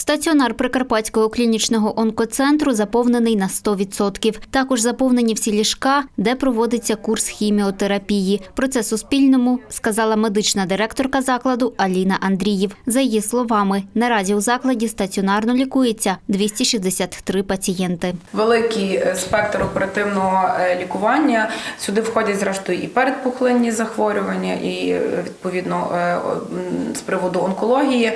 Стаціонар Прикарпатського клінічного онкоцентру заповнений на 100%. Також заповнені всі ліжка, де проводиться курс хіміотерапії. Про це Суспільному сказала медична директорка закладу Аліна Андріїв. За її словами, наразі у закладі стаціонарно лікується 263 пацієнти. Великий е, спектр оперативного е, лікування. Сюди входять зрештою і передпухлинні захворювання, і е, відповідно з приводу онкології.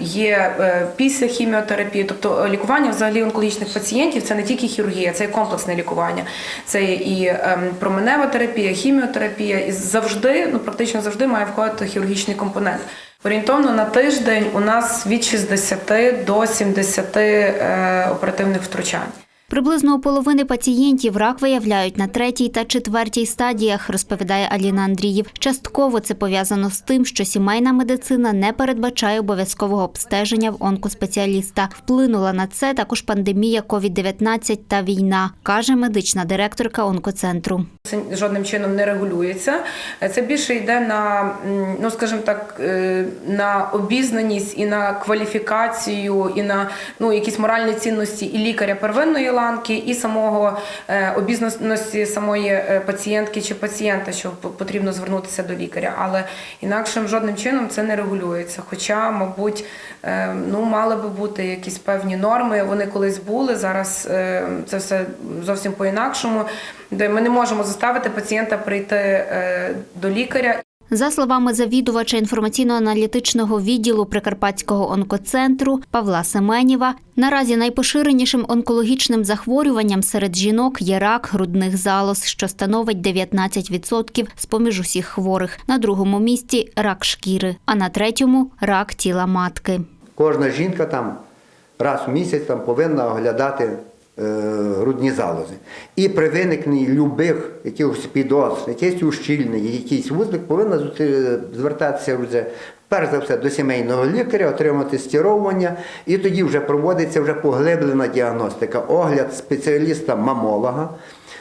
Є після хіміотерапії, тобто е, лікування взагалі онкологічних пацієнтів це не тільки хірургія, це і комплексне лікування. Це і ем, променева терапія, хіміотерапія, і завжди, ну практично завжди має входити хірургічний компонент. Орієнтовно на тиждень у нас від 60 до 70 е, оперативних втручань. Приблизно у половини пацієнтів рак виявляють на третій та четвертій стадіях, розповідає Аліна Андріїв. Частково це пов'язано з тим, що сімейна медицина не передбачає обов'язкового обстеження в онкоспеціаліста. Вплинула на це також пандемія COVID-19 та війна, каже медична директорка онкоцентру. Це жодним чином не регулюється. Це більше йде на, ну скажімо так, е, на обізнаність і на кваліфікацію, і на ну, якісь моральні цінності і лікаря первинної ланки, і самого е, обізнаності самої е, пацієнтки чи пацієнта, що потрібно звернутися до лікаря. Але інакшим жодним чином це не регулюється. Хоча, мабуть, ну мали би бути якісь певні норми. Вони колись були. Зараз це все зовсім по-інакшому. Де ми не можемо заставити пацієнта прийти е, до лікаря За словами завідувача інформаційно-аналітичного відділу Прикарпатського онкоцентру Павла Семенєва, наразі найпоширенішим онкологічним захворюванням серед жінок є рак грудних залоз, що становить 19% з поміж усіх хворих. На другому місці рак шкіри, а на третьому рак тіла матки. Кожна жінка там раз в місяць там повинна оглядати грудні залози. І при виникненні любих якихось підозр, якесь ущільнення, якийсь вузлик, повинна звертатися вже перш за все до сімейного лікаря, отримати стіровування, і тоді вже проводиться вже поглиблена діагностика, огляд спеціаліста-мамолога,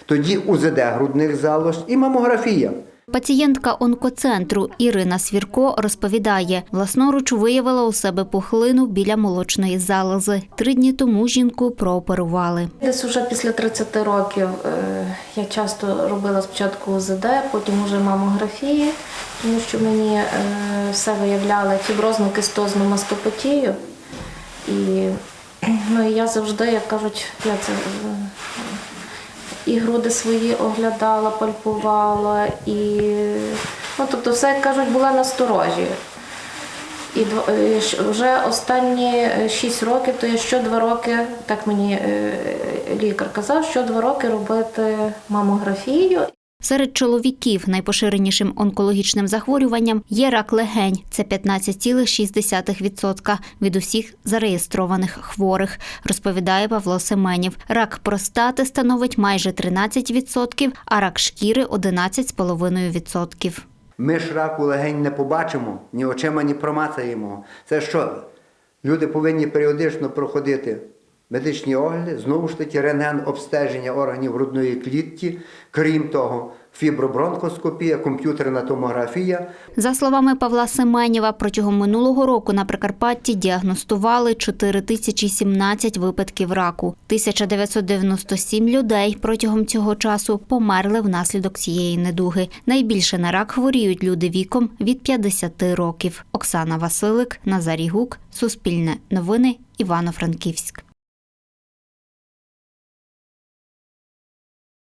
тоді УЗД грудних залоз і мамографія. Пацієнтка онкоцентру Ірина Свірко розповідає, власноруч виявила у себе пухлину біля молочної залози. Три дні тому жінку прооперували. Десь уже після 30 років е, я часто робила спочатку УЗД, потім уже мамографії, тому що мені е, все виявляли фіброзну кистозну мастопатію. І ну, і я завжди, як кажуть, я це е, і груди свої оглядала, пальпувала, і ну, тобто все, як кажуть, була насторожі. І е, вже останні шість 6 років, то я що два роки, так мені е, лікар казав, що два роки робити мамографію. Серед чоловіків найпоширенішим онкологічним захворюванням є рак легень. Це 15,6% від усіх зареєстрованих хворих, розповідає Павло Семенів. Рак простати становить майже 13%, а рак шкіри 11,5%. Ми ж раку легень не побачимо, ні очима, ні промацаємо. Це що? Люди повинні періодично проходити медичні огляди, знову ж таки, рентген обстеження органів грудної клітки, крім того, фібробронхоскопія, комп'ютерна томографія. За словами Павла Семенєва, протягом минулого року на Прикарпатті діагностували 4017 випадків раку. 1997 людей протягом цього часу померли внаслідок цієї недуги. Найбільше на рак хворіють люди віком від 50 років. Оксана Василик, Назарій Гук, Суспільне новини, Івано-Франківськ.